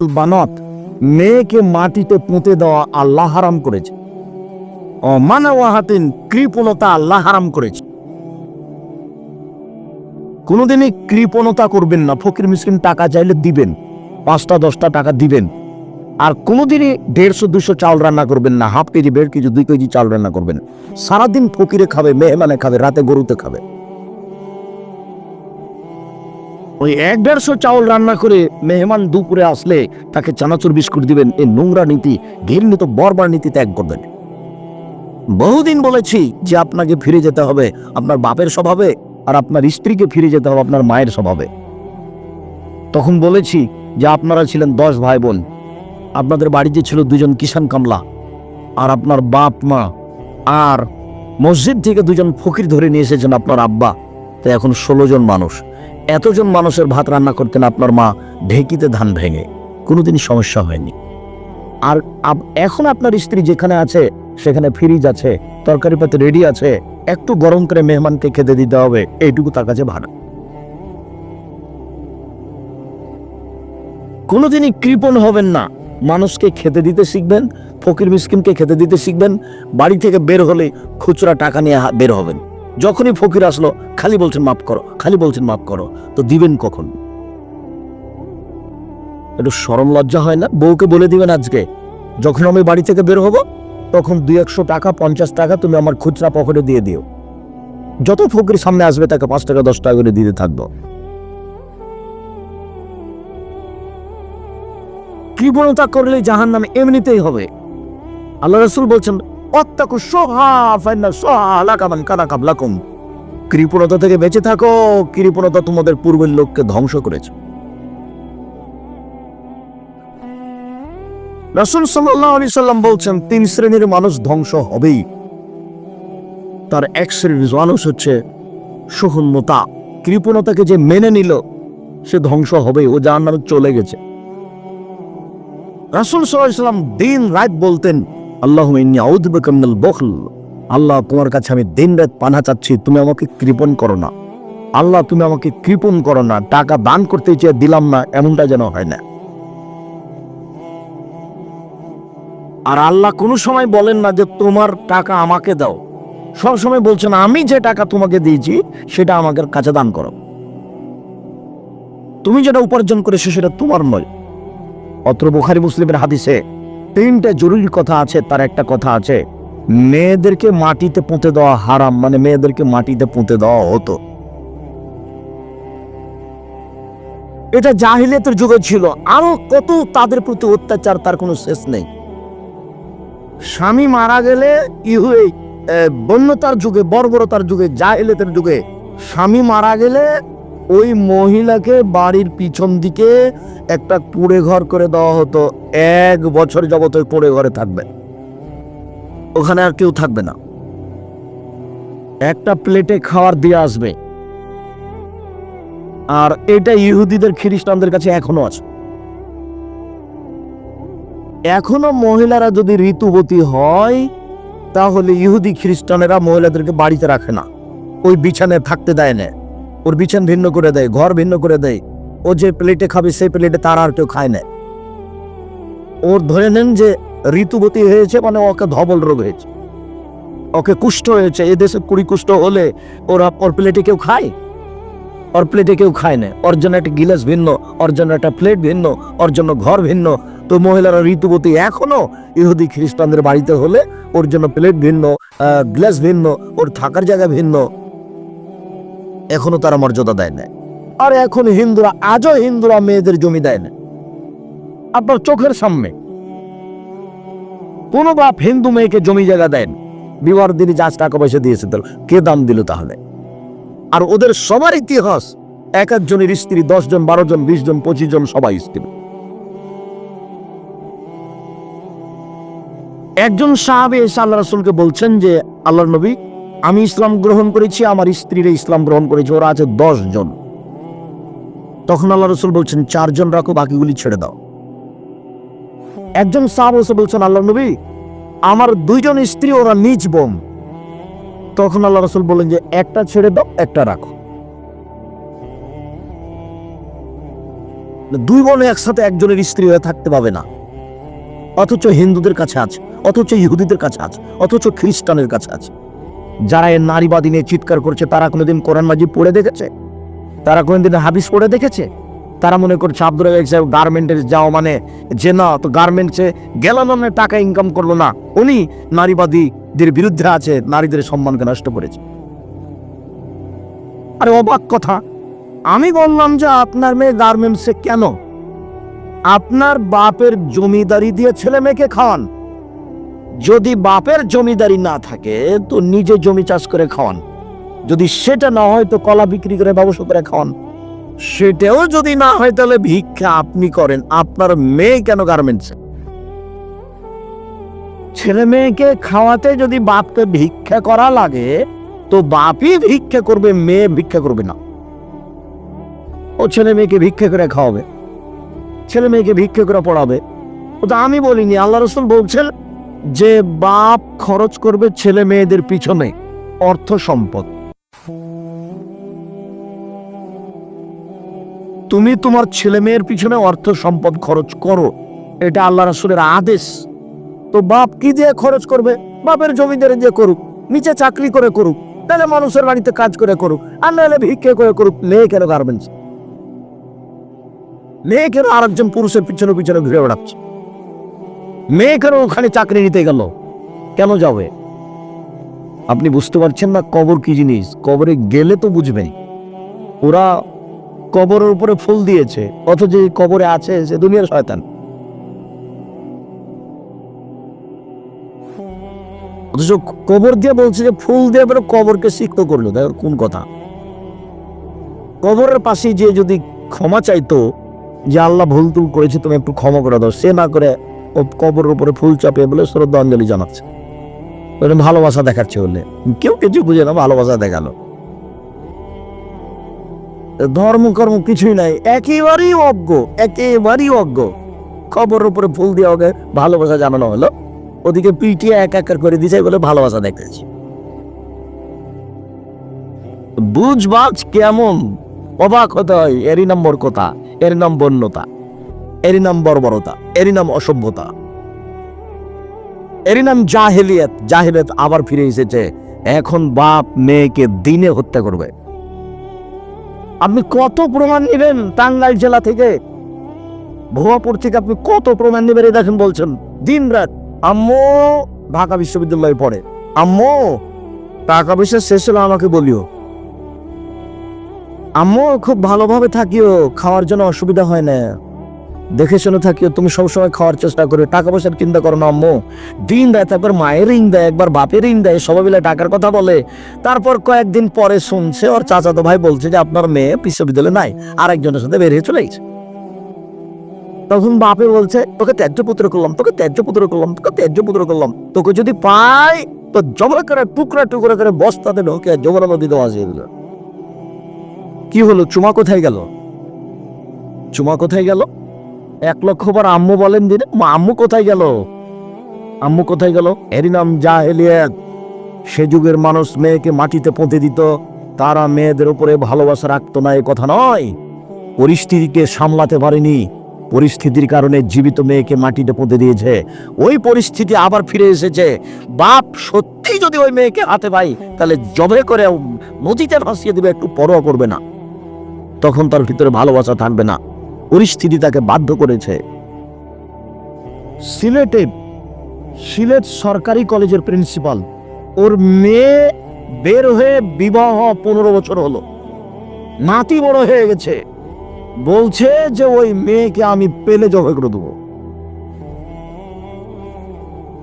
বানত, মেয়েকে মাটিতে পুঁতে দেওয়া আল্লাহ হারাম করেছে। অমানওয়াহাতিন কৃপণতা আল্লাহ হারাম করেছে। কোনোদিনই কৃপণতা করবেন না, ফকির মিসকিন টাকা চাইলে দিবেন, পাঁচটা, দশটা টাকা দিবেন। আর কোনোদিনই দেড়শো, দুশো চাল রান্না করবেন না, হাফ কেজি, দেড় কেজি, দুই কেজি চাল রান্না করবেন সারাদিন ফকিরে খাবে, মেহমানে খাবে, রাতে গরুতে খাবে। ওই এক দেড়শো চাউল রান্না করে মেহমান দুপুরে আসলে তাকে চানাচুর বিস্কুট দিবেন এই নোংরা নীতি, ঘৃণিত বর্বার নীতি ত্যাগ করবেন। বহুদিন বলেছি যে আপনাকে ফিরে যেতে হবে, আপনার বাপের স্বভাবে আর আপনার স্ত্রীকে ফিরে যেতে হবে, আপনার মায়ের স্বভাবে। তখন বলেছি যে আপনারা ছিলেন দশ ভাই বোন আপনাদের বাড়িতে ছিল দুজন কিষান কামলা আর আপনার বাপ মা। আর মসজিদ থেকে দুজন ফকির ধরে নিয়ে এসেছেন আপনার আব্বা। তো এখন ষোলো জন মানুষ। এতজন মানুষের ভাত রান্না করতেন আপনার মা, ঢেকিতে ধান ভেঙে। কোনোদিন সমস্যা হয়নি। আর এখন আপনার স্ত্রী যেখানে আছে, সেখানে ফ্রিজ আছে, তরকারি পাতি রেডি আছে, একটু গরম করে মেহমানকে খেতে দিতে হবে, এইটুকু তার কাছে ভাড়া। কোনোদিনই কৃপণ হবেন না। মানুষকে খেতে দিতে শিখবেন, ফকির মিসকিনকে খেতে দিতে শিখবেন, বাড়ি থেকে বের হলে খুচরা টাকা নিয়ে বের হবেন। যখনই ফকির আসলো, খালি বলছেন, মাফ করো, খালি বলছেন, মাফ করো। তো দিবেন কখন? একটু সরম লজ্জা হয় না? বউকে বলে দিবেন আজকে, যখন আমি বাড়ি থেকে বের হব, তখন দুই একশো টাকা, পঞ্চাশ টাকা তুমি আমার খুচরা পকেটে দিয়ে দিও। যত ফকির সামনে আসবে, তাকে পাঁচ টাকা, দশ টাকা করে দিতে থাকব। কৃপণতা করলে জাহান নামে এমনিতেই হবে। আল্লাহ রসুল বলছেন অত্যাকু সোহা ফাইনা সোহা লাকামান কানা কাবলাকুম। কৃপণতা থেকে বেঁচে থাকো, কৃপণতা তোমাদের পূর্বের লোককে ধ্বংস করেছে। রসুল সাল্লাহ আলি সাল্লাম বলছেন, তিন শ্রেণির মানুষ ধ্বংস হবেই। তার এক শ্রেণির মানুষ হচ্ছে সহন্যতা কৃপণতাকে যে মেনে নিল, সে ধ্বংস হবে ও যার চলে গেছে। রাসুল সাল্লাম দিন রাত বলতেন আল্লাহ বখল। আল্লাহ, তোমার কাছে আমি দিন রাত পানা চাচ্ছি, তুমি আমাকে কৃপণ করো না। আল্লাহ, তুমি আমাকে কৃপণ করো না। টাকা দান করতে চেয়ে দিলাম না, এমনটা যেন হয় না। আর আল্লাহ কোনো সময় বলেন না যে, তোমার টাকা আমাকে দাও। সব সময় বলছেন আমি যে টাকা তোমাকে দিয়েছি, সেটা আমাকে কাছে দান করো। তুমি যেটা উপার্জন করেছ, সেটা তোমার নয়। অত্র বুখারি মুসলিমের হাদিসে তিনটা জরুরি কথা আছে, তার একটা কথা আছে। মেয়েদেরকে মাটিতে পুঁতে দেওয়া হারাম মানে মেয়েদেরকে মাটিতে পুঁতে দেওয়া হতো। এটা জাহিলিয়াতের যুগে ছিল। আরও কত তাদের প্রতি অত্যাচার, তার কোনো শেষ নেই। স্বামী মারা গেলে ইহু এই বন্যতার যুগে, বর্বরতার যুগে, জাহিলিয়াতের যুগে, স্বামী মারা গেলে ওই মহিলাকে বাড়ির পিছন দিকে একটা কুড়ে ঘর করে দেওয়া হতো। এক বছর জগৎ ওই কুড়ে ঘরে থাকবে। ওখানে আর কেউ থাকবে না। একটা প্লেটে খাবার দিয়ে আসবে। আর এটা ইহুদিদের, খ্রিস্টানদের কাছে এখনও আছে। এখনও মহিলারা যদি ঋতুবতী হয়, তাহলে ইহুদি, খ্রিস্টানেরা মহিলাদেরকে বাড়িতে রাখে না। ওই বিছানায় থাকতে দেয় না। ওর বিছান ভিন্ন করে দেয়, ঘর ভিন্ন করে দেয়। ও যে প্লেটে খাবে, সেই প্লেটে তার আর কেউ খায় না। ওর ধরে নেন যে ঋতুবতী হয়েছে মানে ওকে ধবল রোগ হয়েছে। ওকে কুষ্ঠ হয়েছে, এ দেশে কুড়ি কুষ্ঠ হলে ওরা ওর প্লেটে কেউ খায়? ওর প্লেটে কেউ খায় না। ওর জন্য একটা গিলাস ভিন্ন, ওর জন্য একটা প্লেট ভিন্ন, ওর জন্য ঘর ভিন্ন। তো মহিলারা ঋতুবতী এখনও ইহুদি খ্রিস্টানদের বাড়িতে হলে ওর জন্য প্লেট ভিন্ন গ্লাস ভিন্ন, ওর থাকার জায়গা ভিন্ন। এখনও তারা মর্যাদা দেয় না আর এখন হিন্দুরা, আজও হিন্দুরা মেয়েদের জমি দেয় না আপনার চোখের সামনে কোনো বাপ হিন্দু মেয়েকে জমি জায়গা দেন বিবাহ দিনে যা টাকা পয়সা দিয়েছে তার, কে দাম দিল তাহলে? আর ওদের সবার ইতিহাস, এক একজনের স্ত্রী, দশ জন, বারো জন, বিশ জন, পঁচিশ জন, সবাই স্ত্রী। একজন সাহাবে এসে আল্লাহ রাসুলকে বলছেন যে আল্লাহ নবী আমি ইসলাম গ্রহণ করেছি, আমার স্ত্রীরা ইসলাম গ্রহণ করেছে, ওরা আছে দশ জন তখন আল্লাহ রসুল বলছেন, চারজন রাখো, বাকিগুলি ছেড়ে দাও। একজন সাহাব এসে বলছেন আল্লাহ নবী, আমার দুইজন স্ত্রী, ওরা নিজ বোম তখন আল্লাহ রসুল বললেন যে, একটা ছেড়ে দাও, একটা রাখো। দুই বোন একসাথে একজনের স্ত্রী হয়ে থাকতে পাবে না। অথচ হিন্দুদের কাছে আছে, অথচ ইহুদিদের কাছে আছে, অথচ খ্রিস্টানের কাছে আছে। যারা এই নারীবাদী নিয়ে চিৎকার করছে, তারা কোনোদিন কোরআন মাজিদ পড়ে দেখেছে? তারা কোনোদিন হাবিস পড়ে দেখেছে? তারা মনে করছে আব্দুল রাজাক সাহেব গার্মেন্টে যাও মানে যে না, তো গার্মেন্টসে গেল মানে টাকা ইনকাম করল না। উনি নারীবাদীদের বিরুদ্ধে আছে, নারীদের সম্মানকে নষ্ট করেছে। আরে অবাক কথা। আমি বললাম যে, আপনার মেয়ে গার্মেন্টসে কেন? আপনার বাপের জমিদারি দিয়ে ছেলে মেয়েকে খাওয়ান। যদি বাপের জমিদারি না থাকে, তো নিজে জমি চাষ করে খাওয়ান। যদি সেটা না হয়, তো কলা বিক্রি করে ব্যবসা করে খাওয়ান। সেটাও যদি না হয়, তাহলে ভিক্ষা আপনি করেন। আপনার মেয়ে কেন গার্মেন্টস ছেলে মেয়েকে খাওয়াতে যদি বাপকে ভিক্ষা করা লাগে, তো বাপই ভিক্ষা করবে, মেয়ে ভিক্ষা করবে না। ও ছেলে মেয়েকে ভিক্ষা করে খাওয়াবে। ছেলে মেয়েকে ভিক্ষা করে পড়াবে। ও তো আমি বলিনি, আল্লাহ রসুল বলছেন যে বাপ খরচ করবে ছেলে মেয়েদের পিছনে অর্থ সম্পদ। তুমি তোমার ছেলে মেয়ের পিছনে অর্থ সম্পদ খরচ করো, এটা আল্লাহ রসুলের আদেশ। তো বাপ কি দিয়ে খরচ করবে? বাপের জমিদারে দিয়ে করুক, নিচে চাকরি করে করুক তাহলে মানুষের বাড়িতে কাজ করে করুক, আর নাহলে ভিক্ষে করে করুক মেয়ে কেন গার্মেন্টস মেয়ে কেন আরেকজন পুরুষের পিছনে পিছনে ঘুরে বেড়াচ্ছে? মেয়ে কেন ওখানে চাকরি নিতে গেল। কেন যাবে? আপনি বুঝতে পারছেন না কবর কি জিনিস? কবরে গেলে তো বুঝবেন। ওরা কবরের উপরে ফুল দিয়েছে, অথচ কবরে আছে সে দুনিয়ার শয়তান। অথচ কবর দিয়ে বলছে যে ফুল দিয়ে এবারে কবরকে সিক্ত করল। দেখো কোন কথা। কবরের পাশে যে যদি ক্ষমা চাইতো, যে আল্লাহ ভুল তুল করেছে, তুমি একটু ক্ষমা করে দাও। সে না করে কবরের উপরে ফুল চাপিয়ে বলে শ্রদ্ধাঞ্জলি জানাচ্ছে। ভালোবাসা দেখাচ্ছে বলে। কেউ কিছু বুঝে না, ভালোবাসা দেখাল। ধর্ম কর্ম কিছুই নাই, একেবারেই অজ্ঞ একেবারেই অজ্ঞ। খবরের উপরে ফুল দিয়ে ওকে ভালোবাসা জানানো হলো। ওদিকে পিটিয়ে এক এক করে দিছে বলে ভালোবাসা দেখেছি বুঝবাজ কেমন? অবাক হতে হয়, এরই নম্বর কথা? এর নাম বন্যতা এরই নাম বর্বরতা, এরই নাম অসভ্যতা। এরই নাম জাহেলিয়াত জাহেলিয়াত আবার ফিরে এসেছে। এখন বাপ মেয়েকে দিনে হত্যা করবে। আপনি কত প্রমাণ নেবেন টাঙ্গাইল জেলা থেকে? ভুয়াপুর থেকে আপনি কত প্রমাণ নেবেন এই দেখেন বলছেন। দিন রাত আম্মু ঢাকা বিশ্ববিদ্যালয়ে পড়ে। আম্মু, টাকা পয়সা শেষ হলে আমাকে বলিও। আম্মু, খুব ভালোভাবে থাকিও, খাওয়ার জন্য অসুবিধা হয় না। দেখে শুনে থাকিও, তুমি সবসময় খাওয়ার চেষ্টা করো টাকা পয়সার চিন্তা করো না, আম্মু। দিন দেয়, তারপর মায়ের ঋণ দেয়, একবার বাপের ঋণ দেয়, সবাই মিলে টাকার কথা বলে। তারপর কয়েকদিন পরে শুনছে, ওর চাচাতো ভাই বলছে যে, আপনার মেয়ে বিশ্ববিদ্যালয়ে নাই, আরেকজনের সাথে বেরিয়ে চলে গেছে। তখন বাপে বলছে, তোকে ত্যায্য পুত্র করলাম, তোকে ত্যায্য পুত্র করলাম, তোকে ত্যায্য পুত্র করলাম। তোকে যদি পাই, তো জবর করে, টুকরা টুকরা করে বস্তাতে ঢোকে জবর নদীতে ভাসিয়ে দিল। কি হলো? চুমা কোথায় গেল? চুমা কোথায় গেল? এক লক্ষ বার আম্মু বলেন দিনে আম্মু কোথায় গেল? আম্মু কোথায় গেল? এরই নাম জাহেলিয়াত। সে যুগের মানুষ মেয়েকে মাটিতে পুঁতে দিত। তারা মেয়েদের উপরে ভালোবাসা রাখতো না, এ কথা নয়। পরিস্থিতিকে সামলাতে পারেনি। পরিস্থিতির কারণে জীবিত মেয়েকে মাটিতে পুঁতে দিয়েছে। ওই পরিস্থিতি আবার ফিরে এসেছে। বাপ সত্যি যদি ওই মেয়েকে হাতে পাই তাহলে জবে করে নদীতে ভাসিয়ে দিবে, একটু পরোয়া করবে না। তখন তার ভিতরে ভালোবাসা থাকবে না। পরিস্থিতি তাকে বাধ্য করেছে। সিলেটে সিলেট সরকারি কলেজের প্রিন্সিপাল, ওর মেয়ে বের হয়ে বিবাহ পনেরো বছর হলো। নাতি বড় হয়ে গেছে। বলছে যে ওই মেয়েকে আমি পেলে জবাই করে দেবো।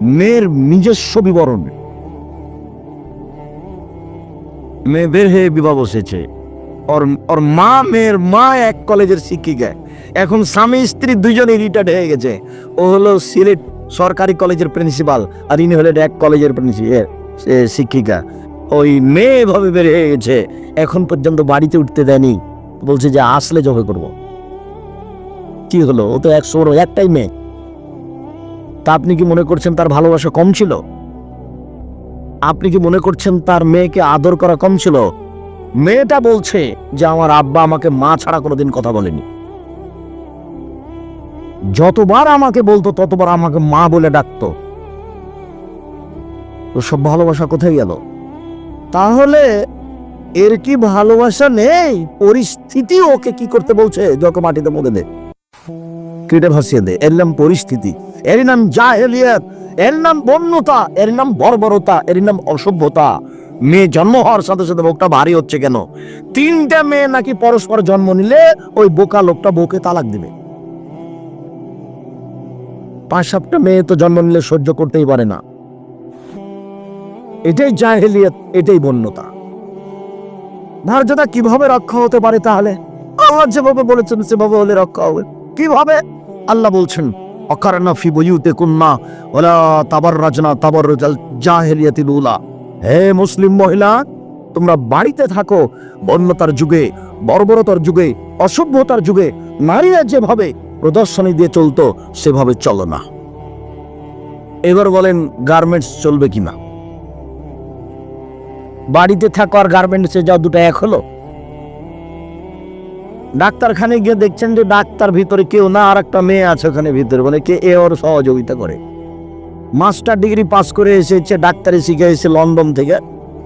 মেয়ের নিজস্ব বিবরণ। মেয়ে বের হয়ে বিবাহ বসেছে। ওর ওর মা মেয়ের মা এক কলেজের শিক্ষিকা। এখন স্বামী স্ত্রী দুজনেই রিটায়ার্ড হয়ে গেছে। ও হলো সিলেট সরকারি কলেজের প্রিন্সিপাল আর ইনি হলেন এক কলেজের প্রিন্সিপাল শিক্ষিকা। ওই মেয়ে এভাবে বের হয়ে গেছে, এখন পর্যন্ত বাড়িতে উঠতে দেয়নি। বলছে যে আসলে জবে করব। কি হলো? ও তো একশো একটাই মেয়ে। তা আপনি কি মনে করছেন তার ভালোবাসা কম ছিল? আপনি কি মনে করছেন তার মেয়েকে আদর করা কম ছিল? মেয়েটা বলছে যে আমার আব্বা আমাকে মা ছাড়া কোনোদিন কথা বলেনি। যতবার আমাকে বলতো, ততবার আমাকে মা বলে ডাকতো। সব ভালোবাসা কোথায় গেল? তাহলে এর কি ভালোবাসা নেই? পরিস্থিতি ওকে কি করতে বলছে? যত মাটিতে মধ্যে দে। কেটে ভাসিয়ে দে। এর নাম পরিস্থিতি। এর নাম জাহেলিয়াত। এর নাম বন্যতা। এর নাম বর্বরতা। এর নাম অসভ্যতা। মেয়ে জন্ম হওয়ার সাথে সাথে বুকটা ভারী হচ্ছে কেন? তিনটা মেয়ে নাকি পরস্পর জন্ম নিলে ওই বোকা লোকটা বউকে তালাক দিবে। পাঁচ সাতটা মেয়ে তো জন্ম নিলে সহ্য করতেই পারে না। এটাই জাহেলিয়াত, এটাই বন্যতা। ধার্যতা কীভাবে রক্ষা হতে পারে তাহলে? আল্লাহ যেভাবে বলেছেন, সেভাবে হলে রক্ষা হবে। কীভাবে? আল্লাহ বলছেন অকারনা ফি বইউতে কুন্না ওলা তাবার রাজনা তাবার উলা হে মুসলিম মহিলা, তোমরা বাড়িতে থাকো, বন্যতার যুগে, বর্বরতার যুগে, অসভ্যতার যুগে, নারীরা যেভাবে প্রদর্শনী দিয়ে চলতো, সেভাবে চলো না। এবার বলেন গার্মেন্টস চলবে কিনা? বাড়িতে থাকো আর গার্মেন্টসে যাও, দুটো এক হলো। ডাক্তারখানে গিয়ে দেখছেন যে ডাক্তার ভিতরে কেউ না, আর একটা মেয়ে আছে ওখানে ভিতরে মানে কে এ ওর সহযোগিতা করে। মাস্টার ডিগ্রি পাস করে এসেছে, ডাক্তারি শিখে এসে লন্ডন থেকে।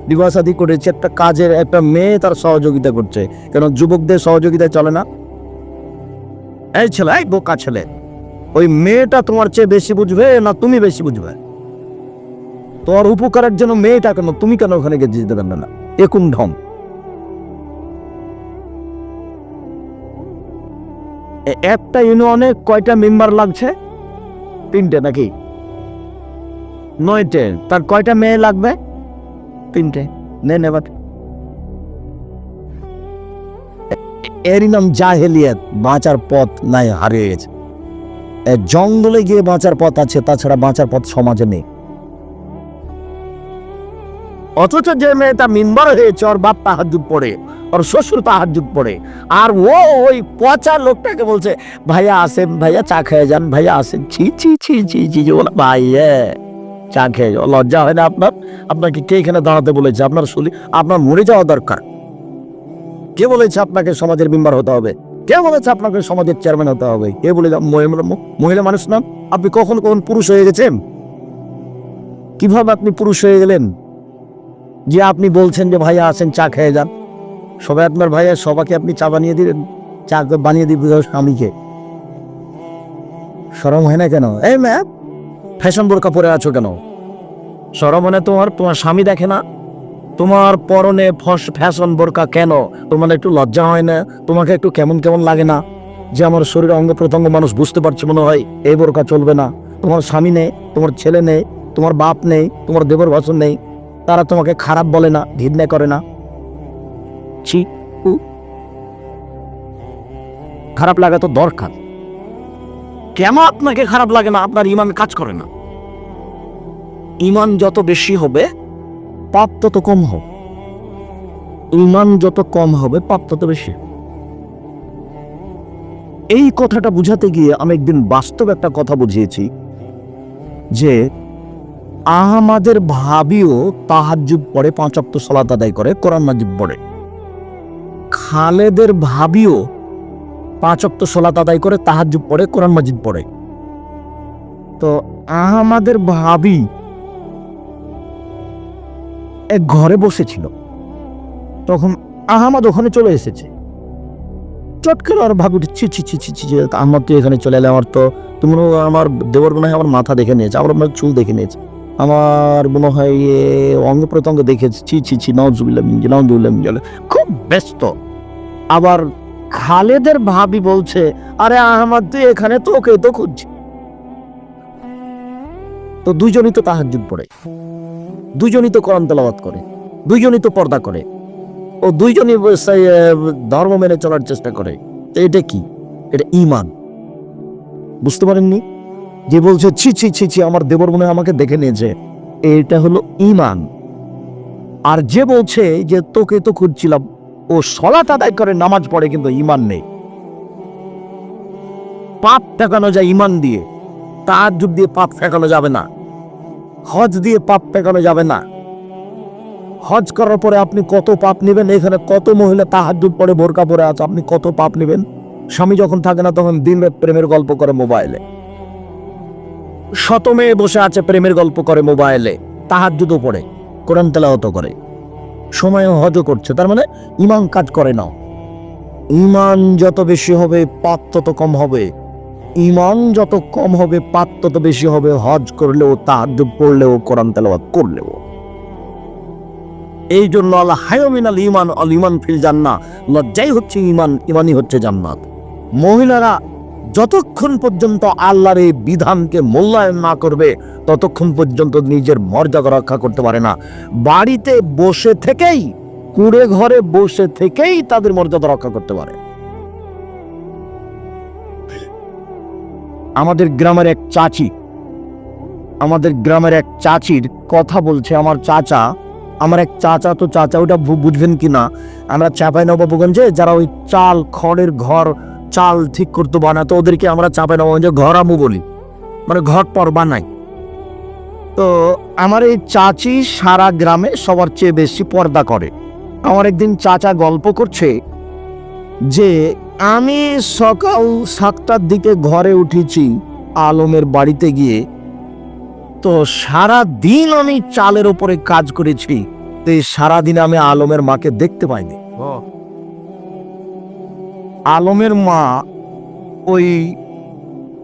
বিবাসাদি করেছে, একটা কাজের একটা মেয়ে তার সহযোগিতা করছে। কেন, যুবকদের সহযোগিতায় চলে না? এই ছেলে, এই বোকা ছেলে, ওই মেয়েটা তোমার চেয়ে বেশি বুঝবে না তুমি বেশি বুঝবে? তোমার উপকারের জন্য মেয়েটা কেন, তুমি কেন ওখানে গিয়ে যেতে পারবে না? একুম ঢং? একটা ইউনিয়নে কয়টা মেম্বার লাগছে? তিনটে নাকি? নয়টে, তার কয়টা মেয়ে লাগবে? তিনটে। নেন এরই নাম জাহেলিয়াত, বাঁচার পথ নাই হারিয়ে গেছে। জঙ্গলে গিয়ে বাঁচার পথ আছে, তাছাড়া বাঁচার পথ সমাজে নেই। অথচ যে মেয়েটা মিনবার হয়েছে ওর বাপ তাহাজুদ পড়ে, ওর শ্বশুর তাহাজুদ পড়ে, আর ও ওই পচা লোকটাকে বলছে, ভাইয়া আসেন, ভাইয়া চা খেয়ে যান, ভাইয়া আসেন। ছি ছি ছি ছি ছি বলে, ভাই চা খেয়ে লজ্জা হয় না আপনার? আপনাকে কে এখানে দাঁড়াতে বলেছে? আপনার শুলি আপনার মরে যাওয়া দরকার। কে বলেছে আপনাকে সমাজের মেম্বার হতে হবে? কে বলেছে আপনাকে সমাজের চেয়ারম্যান হতে হবে? কে বলে মহিলা- মানুষ না? আপনি কখন কখন পুরুষ হয়ে গেছেন? কীভাবে আপনি পুরুষ হয়ে গেলেন? যে আপনি বলছেন যে ভাইয়া আসেন, চা খেয়ে যান। সবাই আপনার ভাইয়া, সবাইকে আপনি চা বানিয়ে দিলেন। চা বানিয়ে দিবেন স্বামীকে। সরম হয় না কেন? এই ম্যাম, ফ্যাশন বোরকা পরে আছো কেন? সরম হয় না তোমার? তোমার স্বামী দেখে না? তোমার পরনে ফ্যাশন বোরকা কেন? তোমার একটু লজ্জা হয় না? তোমাকে একটু কেমন কেমন লাগে না? যে আমার শরীরে অঙ্গ প্রত্যঙ্গ মানুষ বুঝতে পারছে মনে হয় এই বোরকা চলবে না। তোমার স্বামী নেই, তোমার ছেলে নেই, তোমার বাপ নেই, তোমার দেবর ভাষণ নেই। তারা তোমাকে খারাপ বলে না, ঘৃণা করে না। খারাপ লাগা তো দরকার। কেন আপনাকে খারাপ লাগে না? আপনার ইমান কাজ করে না। ইমান যত বেশি হবে পাপ তত কম হোক ইমান যত কম হবে পাপ তত বেশি। এই কথাটা বুঝাতে গিয়ে আমি একদিন বাস্তব একটা কথা বুঝিয়েছি যে আমাদের ভাবিও তাহাজ্জুদ পড়ে, পাঁচ অক্ত সলাত আদায় করে, কোরআন মাজিদ পড়ে। খালেদের ভাবিও পাঁচ অক্ত সলাত আদায় করে তাহাজ্জুদ পড়ে, কোরআন মাজিদ পড়ে। তো আমাদের ভাবি এক ঘরে বসেছিল। তখন আহমদ ওখানে চলে এসেছে। চট করে আর ভাবি ছি ছি ছি ছি ছি ছি, তুই এখানে চলে এলে আমার তো তুমি আমার দেবর মনে হয় আমার মাথা দেখে নিয়েছে আমার মনে চুল দেখে নিয়েছে। আমার মনে হয় এ অঙ্গ প্রত্যঙ্গ দেখেছে ছি ছি ছি নজুবিল্লাহ মিঞ্জি নজুবিল্লাহ খুব ব্যস্ত। আবার খালেদের ভাবি বলছে আরে আহমদ তুই এখানে তোকে তো খুঁজছি। তো দুইজনই তো তাহাজ্জুদ পড়ে। দুইজনই তো কোরআন তেলাওয়াত করে, দুইজনই তো পর্দা করে, ও দুইজনই ধর্ম মেনে চলার চেষ্টা করে। তো এটা কি? এটা ইমান বুঝতে পারেননি? যে বলছে, ছি ছি ছি ছি, আমার দেবর মনে আমাকে দেখে নিয়েছে। এটা হলো ইমান আর যে বলছে যে, তোকে তো খুঁজছিলাম। ও সলাত আদায় করে, নামাজ পড়ে, কিন্তু ইমান নেই। পাপ ফেকানো যায় ইমান দিয়ে। তার যুগ দিয়ে পাপ ফেকানো যাবে না। হজ দিয়ে পাপ ফেকানো যাবে না। হজ করার পরে আপনি কত পাপ নেবেন? এখানে কত মহিলা তাহাজুদ পরে বোরকা পরে আছে, আপনি কত পাপ নেবেন? স্বামী যখন থাকে না তখন দিন প্রেমের গল্প করে মোবাইলে। শত মেয়ে বসে আছে প্রেমের গল্প করে মোবাইলে তাহার জুতো পড়ে, কোরআন তেলাওয়াত করে। সময় হজ করছে, তার মানে ইমান কাজ করে না ইমান যত বেশি হবে, পাপ তত কম হবে। ইমান যত কম হবে, পাপ তত বেশি হবে। হজ করলেও, তাহাজ্জুদ পড়লেও, কোরআন তেলাওয়াত করলেও। এই জন্য আল্লাহ হায়মিন আল ইমান আল ইমান ফিল জান্না লজ্জাই হচ্ছে ইমান ইমানই হচ্ছে জান্নাত। মহিলারা যতক্ষণ পর্যন্ত আল্লাহর এই বিধানকে মূল্যায়ন না করবে, ততক্ষণ পর্যন্ত নিজের মর্যাদা রক্ষা করতে পারে না। বাড়িতে বসে থেকেই, কুড়ে ঘরে বসে থেকেই তাদের মর্যাদা রক্ষা করতে পারে। আমাদের গ্রামের এক চাচি। আমাদের গ্রামের এক চাচির কথা বলছে আমার চাচা। আমার এক চাচা তো চাচা, ওটা বুঝবেন কি না? আমরা চাপাই নবাবগঞ্জে যারা ওই চাল খড়ের ঘর, চাল ঠিক করতে বানাতো ওদেরকে আমরা চাপাই নবাবগঞ্জে ঘর আমু বলি। মানে ঘর পর বানাই। তো আমার এই চাচি সারা গ্রামে সবার চেয়ে বেশি পর্দা করে। আমার একদিন চাচা গল্প করছে যে আমি সকাল সাতটার দিকে ঘরে উঠেছি আলমের বাড়িতে গিয়ে। তো সারা দিন আমি চালের উপরে কাজ করেছি তো সারাদিন আমি আলমের মাকে দেখতে পাইনি। আলমের মা ওই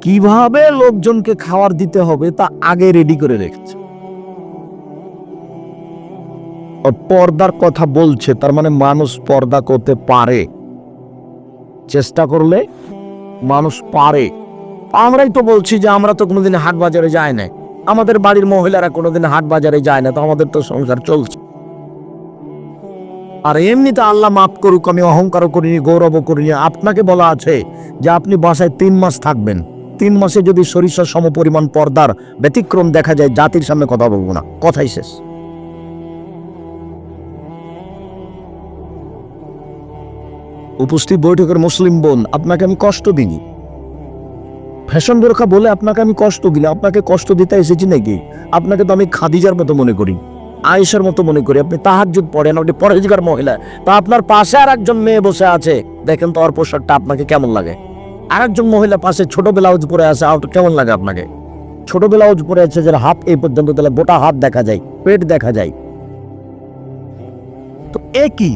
কীভাবে লোকজনকে খাবার দিতে হবে তা আগে রেডি করে রেখেছে। পর্দার কথা বলছে তার মানে মানুষ পর্দা করতে পারে। চেষ্টা করলে মানুষ পারে। আমরাই তো বলছি যে আমরা তো কোনোদিন হাট বাজারে যাই না আমাদের বাড়ির মহিলারা কোনোদিন হাট বাজারে যায় না, তো আমাদের তো সংসার চলছে। আর এমনিতে আল্লাহ মাফ করুক, আমি অহংকারও করিনি, গৌরবও করিনি। আপনাকে বলা আছে যে আপনি বাসায় তিন মাস থাকবেন। তিন মাসে যদি সরিষার সমপরিমাণ পর্দার ব্যতিক্রম দেখা যায়, জাতির সামনে কথা বলব না। কথাই শেষ। উপস্থিত বৈঠকের মুসলিম বোন, আপনাকে আমি কষ্ট দিইনি। ফ্যাশন বোরখা বলে আপনাকে আমি কষ্ট দিলাম আপনাকে কষ্ট দিতে এসেছি নাকি? আপনাকে তো আমি খাদিজার মতো মনে করি, আয়েশার মতো মনে করি। আপনি তাহাজ্জুদ পড়েন, আপনি পরেজগার মহিলা। তা আপনার পাশে আর একজন মেয়ে বসে আছে। দেখেন তো ওর পোশাকটা আপনাকে কেমন লাগে। আর একজন মহিলা পাশে ছোট ব্লাউজ পরে আছে, আর কেমন লাগে আপনাকে? ছোট ব্লাউজ পরে আছে, যার হাত এই পর্যন্ত তাহলে গোটা হাত দেখা যায়, পেট দেখা যায়। তো এ কি?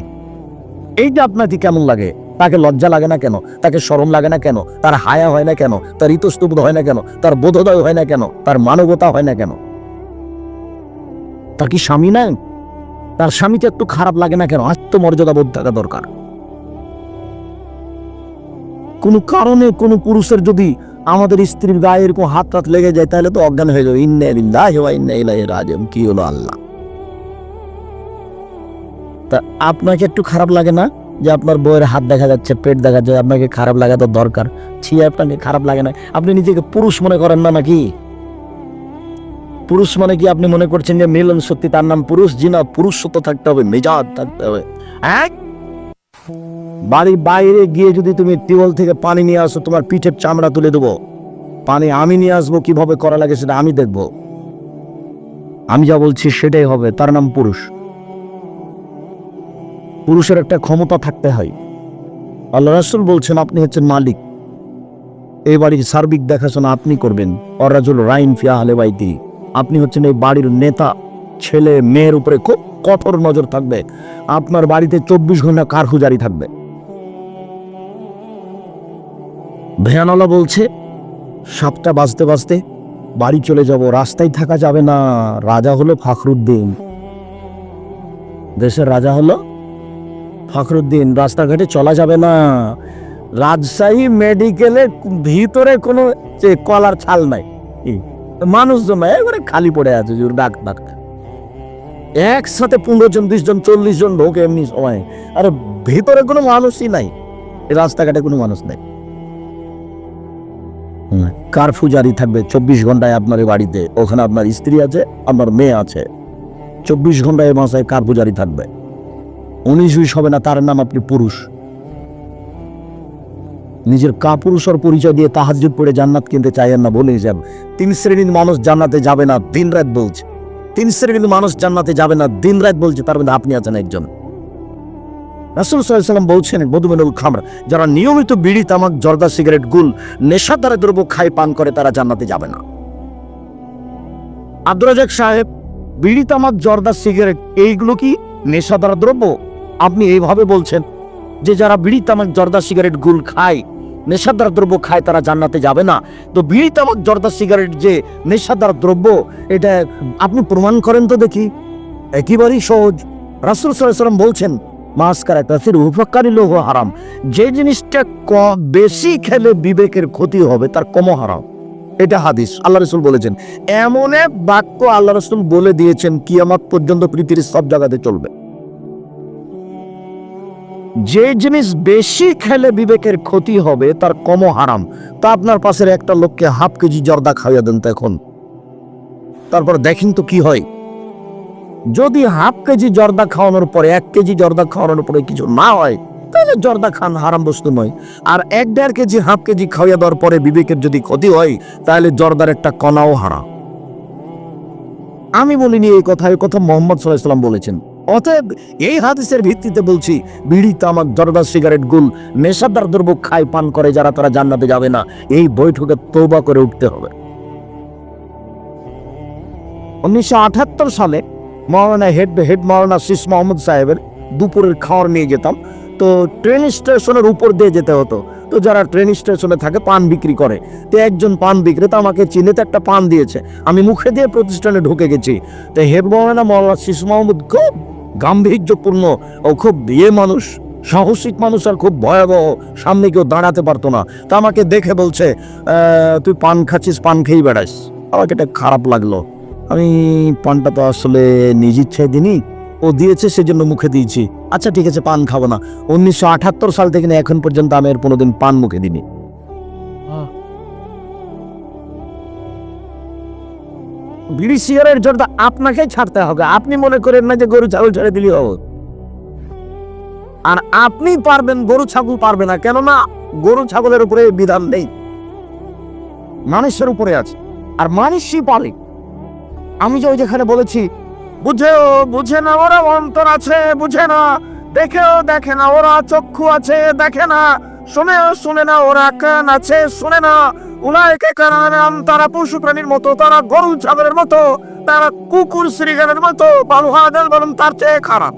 এইটা আপনাকে কেমন লাগে? তাকে লজ্জা লাগে না কেন? তাকে শরম লাগে না কেন? তার হায়া হয় না কেন? তার ইতস্তব্ধ হয় না কেন? তার বোধোদয় হয় না কেন? তার মানবতা হয় না কেন? তার কি স্বামী না তার স্বামীকে একটু খারাপ লাগে না কেন? আত্মমর্যাদা বোধ থাকা দরকার। কোনো কারণে কোনো পুরুষের যদি আমাদের স্ত্রীর গায়ে এরকম হাত হাত লেগে যায়, তাহলে তো অজ্ঞান হয়ে যাবে। ইন্না লিল্লাহি ওয়া ইন্না ইলাইহি রাজিউন। কি হলো আল্লাহ? তা আপনাকে একটু খারাপ লাগে না যে আপনার বইয়ের হাত দেখা যাচ্ছে, পেট দেখা যাচ্ছে আপনাকে খারাপ লাগা তো দরকার। ছি, আপনাকে খারাপ লাগে না। আপনি নিজেকে পুরুষ মনে করেন না নাকি? পুরুষ মানে কি আপনি মনে করছেন যে মিলন সত্যি, তার নাম পুরুষ? জি না পুরুষত্ব থাকতে হবে, মেজাজ থাকতে হবে। এক বাড়ি বাইরে গিয়ে যদি তুমি টিউবওয়েল থেকে পানি নিয়ে আসো, তোমার পিঠের চামড়া তুলে দেবো। পানি আমি নিয়ে আসব, কীভাবে করা লাগে সেটা আমি দেখব। আমি যা বলছি সেটাই হবে, তার নাম পুরুষ। পুরুষের একটা ক্ষমতা থাকতে হয়। আল্লাহ রাসুল বলছেন, আপনি হচ্ছেন মালিক। এই বাড়ির সার্বিক দেখাশোনা আপনি করবেন। অরাজুল রাইন ফিয়া আপনি হচ্ছেন এই বাড়ির নেতা, ছেলে, মেয়ের উপরে খুব কঠোর নজর থাকবে। আপনার বাড়িতে চব্বিশ ঘণ্টা কারফু জারি থাকবে। ভেয়ানলা বলছে সাতটা বাজতে বাজতে বাড়ি চলে যাব, রাস্তায় থাকা যাবে না। রাজা হলো ফাখরুদ্দিন। দেশের রাজা হলো ফখরুদ্দিন, রাস্তাঘাটে চলা যাবে না। রাজশাহী মেডিকেলে ভিতরে কোনো কলার ছাল নাই। কি? মানুষজন একবারে খালি পড়ে আছে ডাক ডাক একসাথে পনেরো জন, বিশ জন, চল্লিশ জন ঢোকে এমনি সময় আর ভিতরে কোনো মানুষই নাই রাস্তাঘাটে কোনো মানুষ নাই। কারফু জারি থাকবে? চব্বিশ ঘন্টায় আপনার বাড়িতে, ওখানে আপনার স্ত্রী আছে, আপনার মেয়ে আছে। চব্বিশ ঘন্টায় মাসায় কারফু জারি থাকবে? উনিশ উইশ হবে না, তার নাম আপনি পুরুষ। নিজের কাপুরুষর পরিচয় দিয়ে তাহাজ্জুদ পড়ে জান্নাত কিনতে চাইয়েন না বলে যান তিন শ্রেণির মানুষ জান্নাতে যাবে না দিন রাত বলছে। তিন শ্রেণির মানুষ জান্নাতে যাবে না দিন রাত বলছে, তার মধ্যে আপনি আছেন একজন। রাসুল সাল্লাম বলছেন মধুমেনুল খামর, যারা নিয়মিত বিড়ি, তামাক, জর্দা, সিগারেট, গুল, নেশাদার দ্রব্য খায়, পান করে, তারা জান্নাতে যাবে না। আব্দুর রাজাক সাহেব, বিড়ি, তামাক, জর্দা, সিগারেট, এইগুলো কি নেশাদার দ্রব্য? আপনি এইভাবে বলছেন যে যারা বিড়ি তামাক, জর্দা সিগারেট গুল খায়, নেশাদার দ্রব্য খায়, তারা জান্নাতে যাবে না। তো বিড়ি তামাক, জর্দা সিগারেট যে নেশাদার দ্রব্য, এটা আপনি প্রমাণ করেন তো দেখি। একেবারেই সহজ। রাসুল সাল্লাম বলছেন মাস্কারা কাসির উপকারী লোহ হারাম। যে জিনিসটা ক- বেশি খেলে বিবেকের ক্ষতি হবে, তার কম হারাম। এটা হাদিস। আল্লাহ রসুল বলেছেন, এমন এক বাক্য আল্লাহ রসুল বলে দিয়েছেন, কিয়ামত পর্যন্ত পৃথিবীর সব জায়গাতে চলবে। যে জিনিস বেশি খেলে বিবেকের ক্ষতি হবে, তার কম হারাম। তা আপনার পাশের একটা লোককে হাফ কেজি জর্দা খাইয়া দেন এখন। তারপর দেখেন তো কি হয়। যদি হাফ কেজি জর্দা খাওয়ানোর পরে, এক কেজি জর্দা খাওয়ানোর পরে কিছু না হয়, তাহলে জর্দা খান হারাম বস্তু নয়। আর এক দেড় কেজি, হাফ কেজি খাওয়া দেওয়ার পরে বিবেকের যদি ক্ষতি হয়, তাহলে জর্দার একটা কণাও হারা আমি বলিনি এই কথা এই কথা মোহাম্মদ সাল্লাম বলেছেন। অতএব এই হাদিসের ভিত্তিতে বলছি, বিড়ি, তামাক, জর্দা, সিগারেট, গুল, নেশাদার দ্রব্য খায়, পান করে যারা, তারা জান্নাতে যাবে না। এই বৈঠকে তৌবা করে উঠতে হবে। উনিশশো সালে মৌলানা হেড হেড মৌলানা শিস মোহাম্মদ সাহেবের দুপুরের খাওয়ার নিয়ে যেতাম। তো ট্রেন স্টেশনের উপর দিয়ে যেতে হতো। তো যারা ট্রেন স্টেশনে থাকে, পান বিক্রি করে। তো একজন পান বিক্রেতা আমাকে চিনে একটা পান দিয়েছে। আমি মুখে দিয়ে প্রতিষ্ঠানে ঢুকে গেছি। তো হেড মৌলানা মৌলানা শিস মোহাম্মদ খুব গাম্ভীর্যপূর্ণ ও খুব বিয়ে মানুষ, সাহসিক মানুষ আর খুব ভয়াবহ। সামনে কেউ দাঁড়াতে পারতো না। তা আমাকে দেখে বলছে তুই পান খাচ্ছিস, পান খেয়েই বেড়াস আমাকে এটা খারাপ লাগল। আমি পানটা তো আসলে নিজ ইচ্ছায় দিনই ও দিয়েছে, সেজন্য মুখে দিয়েছি। আচ্ছা ঠিক আছে, পান খাব না। উনিশশো সাল থেকে এখন পর্যন্ত আমি এর কোনোদিন পান মুখে দিনি বিড়ি সিগারেট জর্দা আপনাকে ছাড়তে হবে। আপনি মনে করেন না যে গরু, ছাগল ছেড়ে দিলেই হবে। আর আপনি পারবেন, গরু, ছাগল পারবে না। কেননা গরু, ছাগলের উপরে বিধান নেই। মানুষের উপরে আছে। আর মানুষই পারে। আমি যে ওই যেখানে বলেছি, বুঝেও, বুঝে না, ওরা অন্তর আছে, বুঝে না। দেখেও দেখে না, ওরা চক্ষু আছে, দেখে না। শুনেও শুনে না, ওরা কান আছে, শুনে না। উলাইকে কারণ তারা পশু প্রাণীর মতো, তারা গরু, ছাগলের মতো, তারা কুকুর শ্রীগানের মতো তার চেয়ে খারাপ।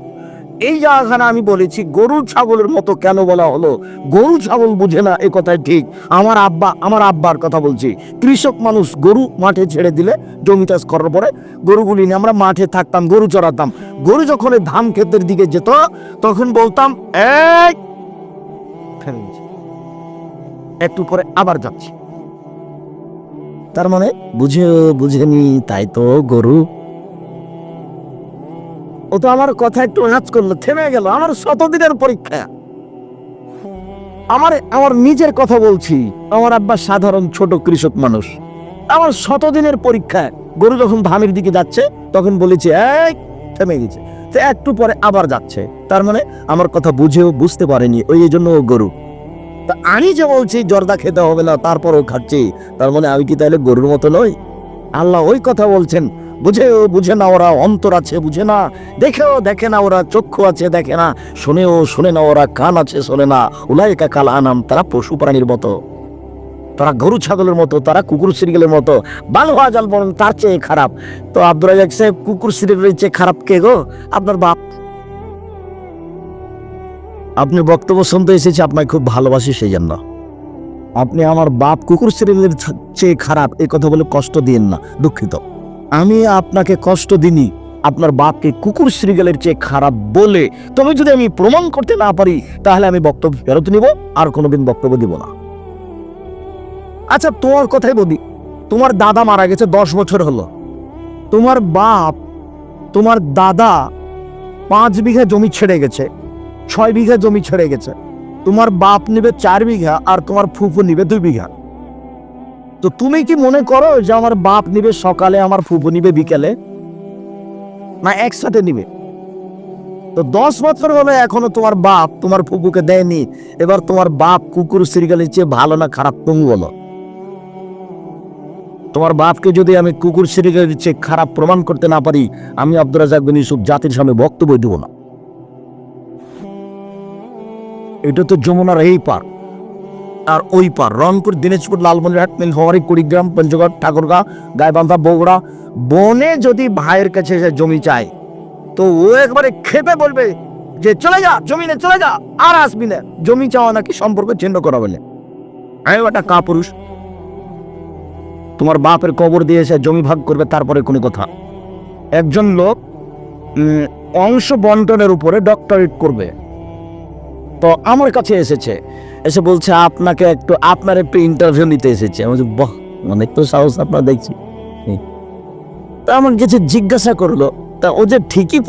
এই জায়গাখানে আমি বলেছি, গরু, ছাগলের মতো কেন বলা হলো? গরু, ছাগল বুঝে না, এ কথাই ঠিক। আমার আব্বা, আমার আব্বার কথা বলছি। কৃষক মানুষ গরু মাঠে ছেড়ে দিলে, জমি চাষ করার পরে গরুগুলি নিয়ে আমরা মাঠে থাকতাম, গরু চড়াতাম। গরু যখন ধান ক্ষেতের দিকে যেত, তখন বলতাম এক একটু পরে আবার যাচ্ছি। তার মানে বুঝেও বুঝেনি, তাই তো গরু। ও তো আমার কথা একটু নাচ করল, থেমে গেল, আমার শতদিনের পরীক্ষা। আমার আমার নিজের কথা বলছি, আমার আব্বা সাধারণ ছোট কৃষক মানুষ। আমার শতদিনের পরীক্ষা, গরু যখন ধামের দিকে যাচ্ছে, তখন বলেছি, এই, থেমে গেছে। একটু পরে আবার যাচ্ছে। তার মানে আমার কথা বুঝেও বুঝতে পারেনি, ওই জন্য ও গরু। তা আমি যে বলছি জর্দা খেতে হবে না তারপর তারপরও খাচ্ছি। তার মানে আমি কি তাহলে গরুর মতো নই? আল্লাহ ওই কথা বলছেন। বুঝেও বুঝে না ওরা, অন্তর আছে, বুঝে না। দেখেও দেখে না ওরা, চক্ষু আছে, দেখে না। শুনেও শুনে না ওরা, কান আছে, শোনে না। উলাইকা কাল আনাম, তারা পশু প্রাণীর মতো। তারা গরু ছাগলের মতো, তারা কুকুর সিরিগেলের মতো। বাল হওয়া জাল বলেন তার চেয়ে খারাপ। তো আব্দুল রাজাক সাহেব, কুকুর সিরিগেলের চেয়ে খারাপ কে গো? আপনার বাপ আপনি বক্তব্য শুনতে এসেছি, আপনাকে খুব ভালোবাসি সেই জন্য আপনি আমার বাপ কুকুর সিরিয়ালের চেয়ে খারাপ এই কথা বলে কষ্ট দিয়েন না, দুঃখিত। আমি আপনাকে কষ্ট দিনি আপনার বাপকে কুকুর শ্রীগালের চেয়ে খারাপ বলে। তবে যদি আমি প্রমাণ করতে না পারি, তাহলে আমি বক্তব্য ফেরত নিব, আর কোনোদিন বক্তব্য দিব না। আচ্ছা তোমার কথাই বলি, তোমার দাদা মারা গেছে দশ বছর হলো। তোমার বাপ, তোমার দাদা পাঁচ বিঘা জমি ছেড়ে গেছে। ছয় বিঘা জমি ছেড়ে গেছে। তোমার বাপ নিবে চার বিঘা আর তোমার ফুফু নিবে দুই বিঘা। তো তুমি কি মনে করো যে আমার বাপ নিবে সকালে, আমার ফুফু নিবে বিকেলে? না, একসাথে নিবে। তো দশ বছর হলো এখনও তোমার বাপ তোমার ফুফুকে দেয়নি। এবার তোমার বাপ কুকুর সিরিগালের চেয়ে ভালো না খারাপ তুমি বলো। তোমার বাপকে যদি আমি কুকুর সিরিগালের চেয়ে খারাপ প্রমাণ করতে না পারি, আমি আব্দুল রাজাক বিন ইউসুফ জাতির সামনে বক্তব্য দেবো না। এটা তো যমুনার এই পার। আর ওই পার, রংপুর, দিনাজপুর, লালমনিরহাট, নীলফামারী, কুড়িগ্রাম, পঞ্চগড়, ঠাকুরগাঁ, গাইবান্ধা, বগুড়া, বনে যদি ভাইয়ের কাছে এসে জমি চায়, তো ও একবারে খেপে বলবে যে, চলে যা জমি জমিনে চলে যা, আর আসবি না। জমি চাওয়া নাকি সম্পর্ক ছিন্ন করা বলে। আমি একটা কা পুরুষ তোমার বাপের কবর দিয়ে এসে জমি ভাগ করবে তারপরে কোনো কথা। একজন লোক অংশ বন্টনের উপরে ডক্টরেট করবে। তো আমার কাছে এসেছে। এসে বলছে, আপনাকে একটু, আপনার একটু ইন্টারভিউ নিতে এসেছে। আমি বাহ, অনেক তো সাহস আপনার দেখছি। তা আমার কিছু জিজ্ঞাসা করল, তা ও যে ঠিকই